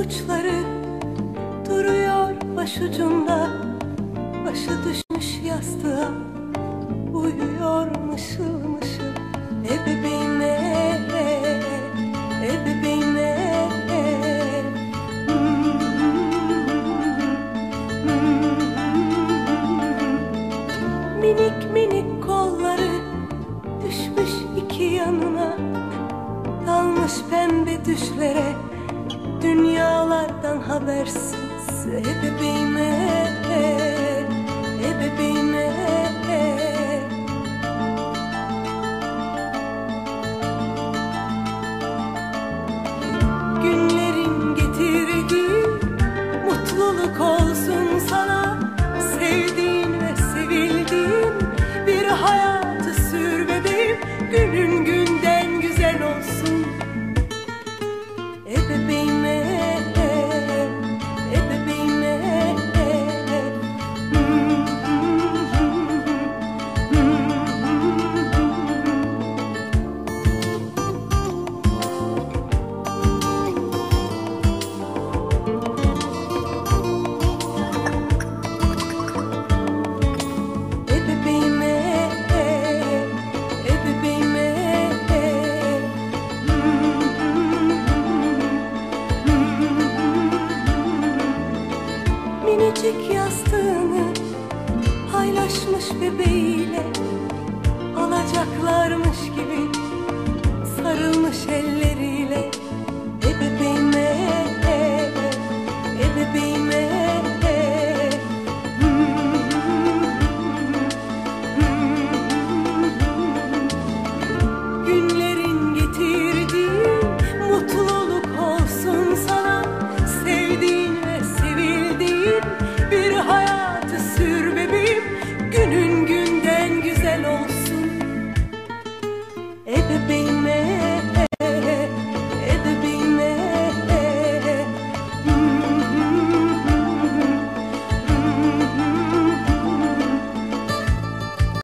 ipuçları duruyor başucunda Başı düşmüş yastığa uyuyor mışıl mışıl Ebebeğime, ebebeğime Minik minik kolları düşmüş iki yanına. Dalmış pembe düşlere Dünyalardan habersiz. Ebebeğime Ebebeğime Minicik yastığını paylaşmış bebeğiyle Alacaklarmış gibi sarılmış elleriyle